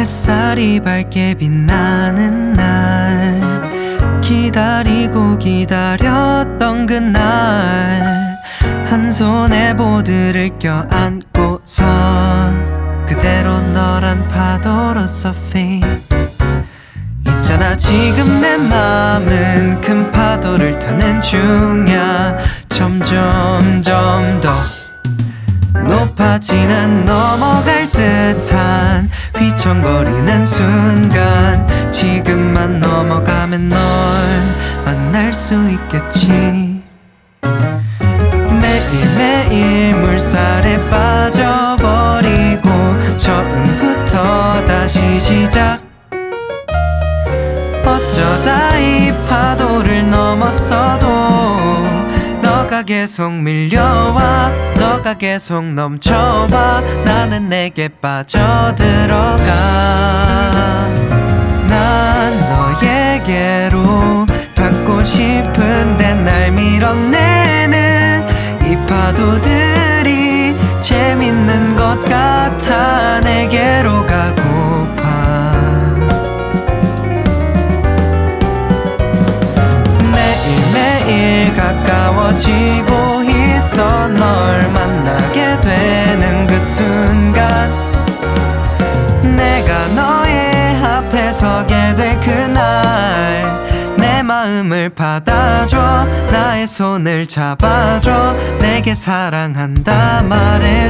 햇살이 밝게 빛나는 날. 기다리고 기다렸던 그날. 한 손에 보드를 껴안고서 그대로 너란 파도로 서핑. 있잖아 지금 내 맘은 큰 파도를 타는 중이야. 점점 점 더 높아지는 넘어갈 휘청거리는 순간 지금만 넘어가면 널 만날 수 있겠지. 매일매일 물살에 빠져버리고 처음부터 다시 시작. 어쩌다 이 파도를 넘었어도 너가 계속 밀려와 너가 계속 넘쳐와 나는 내게 빠져들어가. 난 너에게로 닿고 싶은데 날 밀어내는 이 파도들이 재밌는 것 같아 내게로 가고파. 매일매일 가까워지 순간 내가 너의 앞에 서게 될 그날 내 마음을 받아줘 나의 손을 잡아줘 내게 사랑한다 말해줘